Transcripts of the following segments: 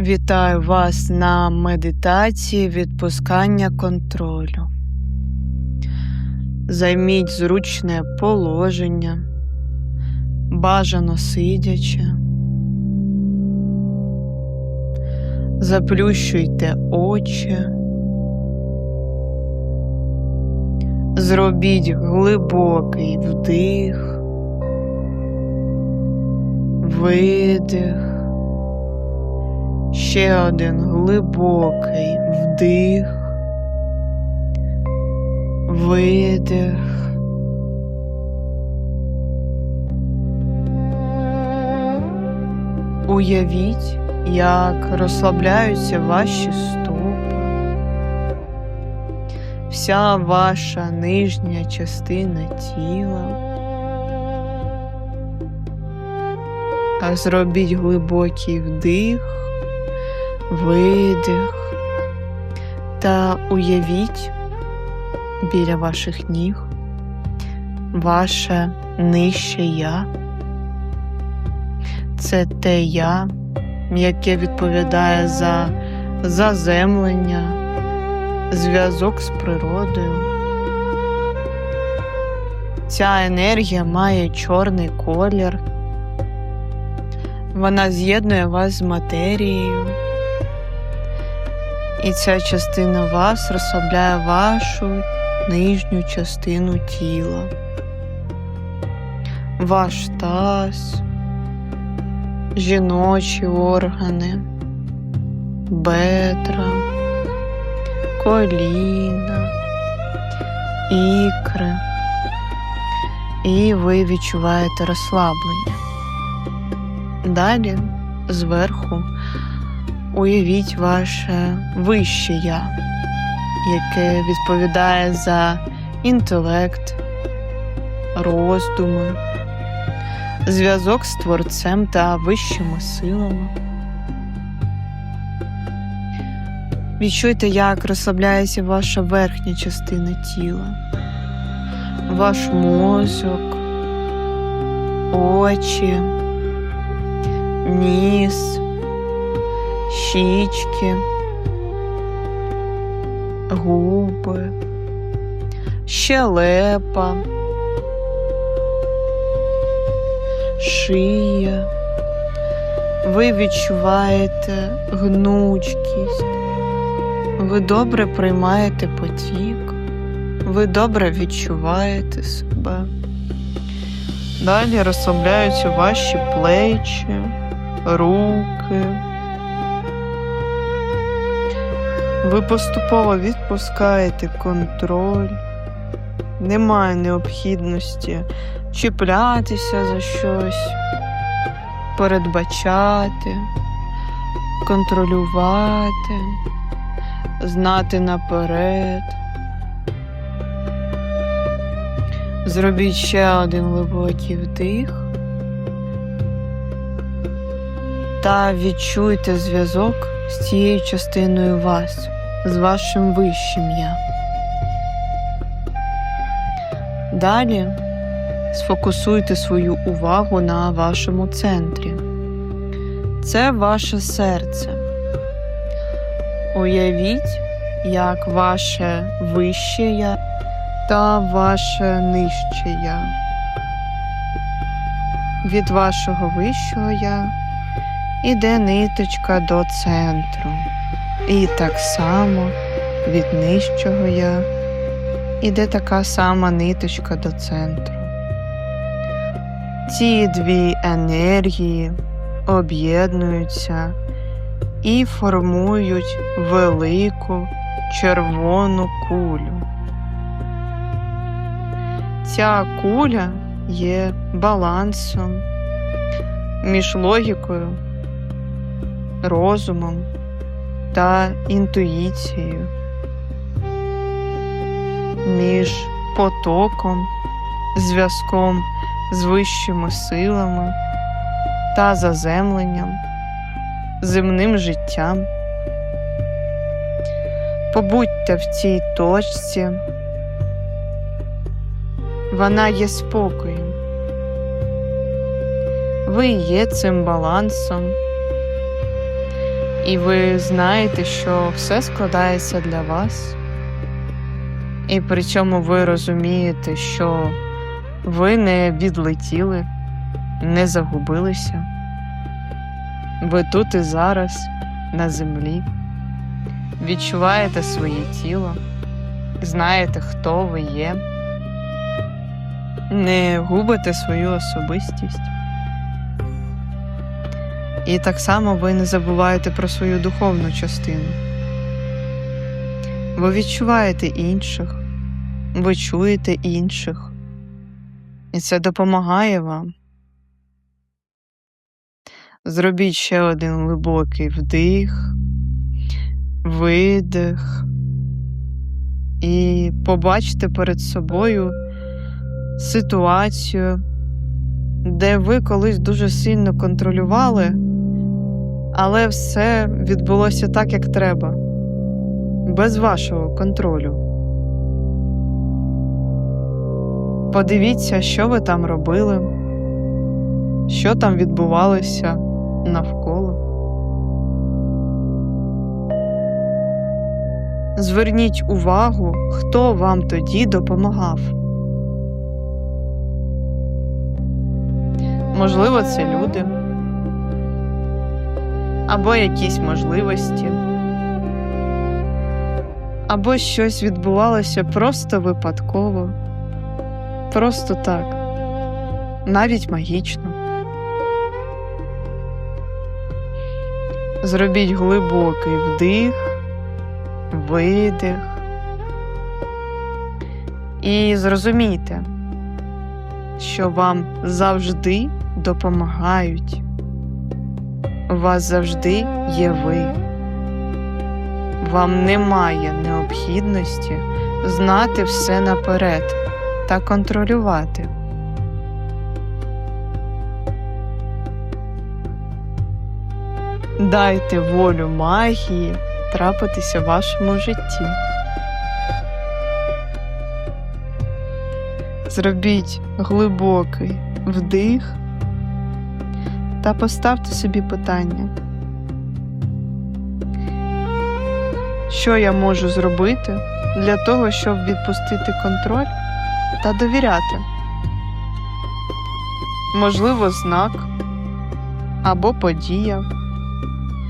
Вітаю вас на медитації відпускання контролю. Займіть зручне положення, бажано сидячи. Заплющуйте очі. Зробіть глибокий вдих, видих. Ще один глибокий вдих, видих. Уявіть, як розслабляються ваші стопи, вся ваша нижня частина тіла. А Зробіть глибокий вдих видих та уявіть біля ваших ніг ваше нижче я. Це те я, яке відповідає за заземлення, зв'язок з природою. Ця енергія має чорний колір. Вона з'єднує вас з матерією. І ця частина вас розслабляє вашу нижню частину тіла, ваш таз, жіночі органи, бедра, коліна, ікри. І ви відчуваєте розслаблення. Далі зверху уявіть ваше вище я, яке відповідає за інтелект, роздуми, зв'язок з творцем та вищими силами. Відчуйте, як розслабляється ваша верхня частина тіла, ваш мозок, очі, ніс щічки, губи, щелепа, шия. Ви відчуваєте гнучкість, ви добре приймаєте потік, ви добре відчуваєте себе. Далі розслабляються ваші плечі, руки. Ви поступово відпускаєте контроль, немає необхідності чіплятися за щось, передбачати, контролювати, знати наперед. Зробіть ще один глибокий вдих та відчуйте зв'язок з цією частиною вас з вашим вищим я. Далі сфокусуйте свою увагу на вашому центрі. Це ваше серце. Уявіть, як ваше вище я та ваше нижче я. Від вашого вищого я іде ниточка до центру. І так само від нижчого я іде така сама ниточка до центру. Ці дві енергії об'єднуються і формують велику червону кулю. Ця куля є балансом між логікою, розумом та інтуїцією, між потоком, зв'язком з вищими силами та заземленням, земним життям. Побудьте в цій точці, вона є спокоєм. Ви є цим балансом І ви знаєте, що все складається для вас. І при цьому ви розумієте, що ви не відлетіли, не загубилися. Ви тут і зараз, на землі, відчуваєте своє тіло, знаєте, хто ви є, не губите свою особистість. І так само ви не забуваєте про свою духовну частину. Ви відчуваєте інших, ви чуєте інших, і це допомагає вам. Зробіть ще один глибокий вдих, видих, і побачте перед собою ситуацію, де ви колись дуже сильно контролювали, але все відбулося так, як треба, без вашого контролю. Подивіться, що ви там робили, що там відбувалося навколо. Зверніть увагу, хто вам тоді допомагав. Можливо, це люди або якісь можливості, або щось відбувалося просто випадково, просто так, навіть магічно. Зробіть глибокий вдих, видих. І зрозумійте, що вам завжди допомагають. Вас завжди є ви. Вам немає необхідності знати все наперед та контролювати. Дайте волю магії трапитися в вашому житті. Зробіть глибокий вдих та поставте собі питання, що я можу зробити для того, щоб відпустити контроль та довіряти. Можливо, знак або подія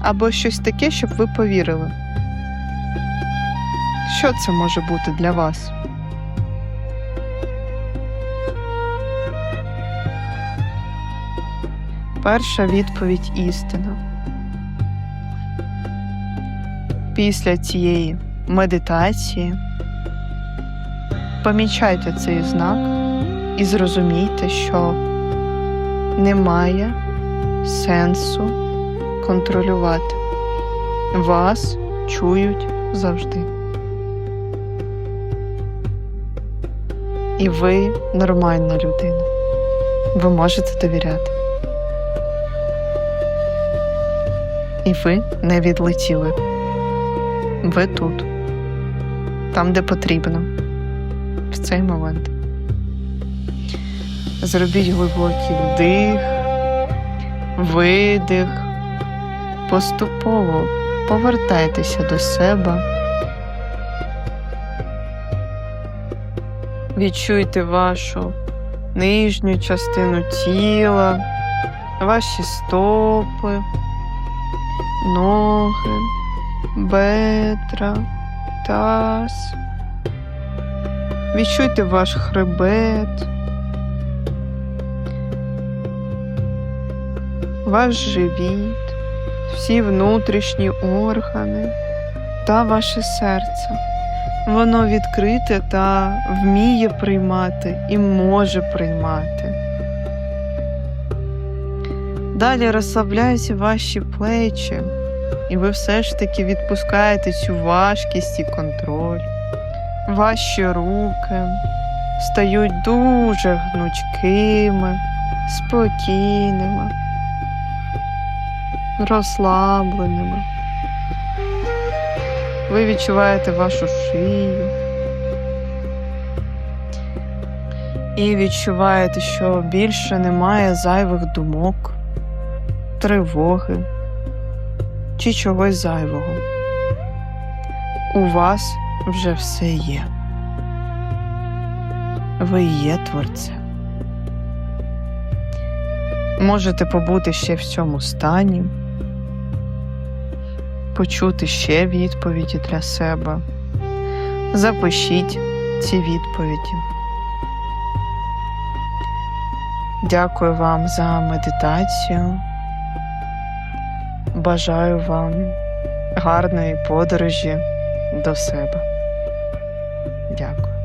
або щось таке, щоб ви повірили. Що це може бути для вас? Перша відповідь істина. Після цієї медитації помічайте цей знак і зрозумійте, що немає сенсу контролювати. Вас чують завжди. І ви нормальна людина. Ви можете довіряти. І ви не відлетіли. Ви тут, там, де потрібно, в цей момент. Зробіть глибокий вдих, видих. Поступово повертайтеся до себе. Відчуйте вашу нижню частину тіла, ваші стопи, ноги, бедра, таз. Відчуйте ваш хребет, ваш живіт всі внутрішні органи та ваше серце. Воно відкрите та вміє приймати і може приймати. Далі розслабляються ваші плечі, і ви все ж таки відпускаєте цю важкість і контроль. Ваші руки стають дуже гнучкими, спокійними розслабленими. Ви відчуваєте вашу шию і відчуваєте, що більше немає зайвих думок, тривоги. чи чогось зайвого. У вас вже все є. Ви є творцем. Можете побути ще в цьому стані, почути ще відповіді для себе. Запишіть ці відповіді. Дякую вам за медитацію. Бажаю вам гарної подорожі до себе. Дякую.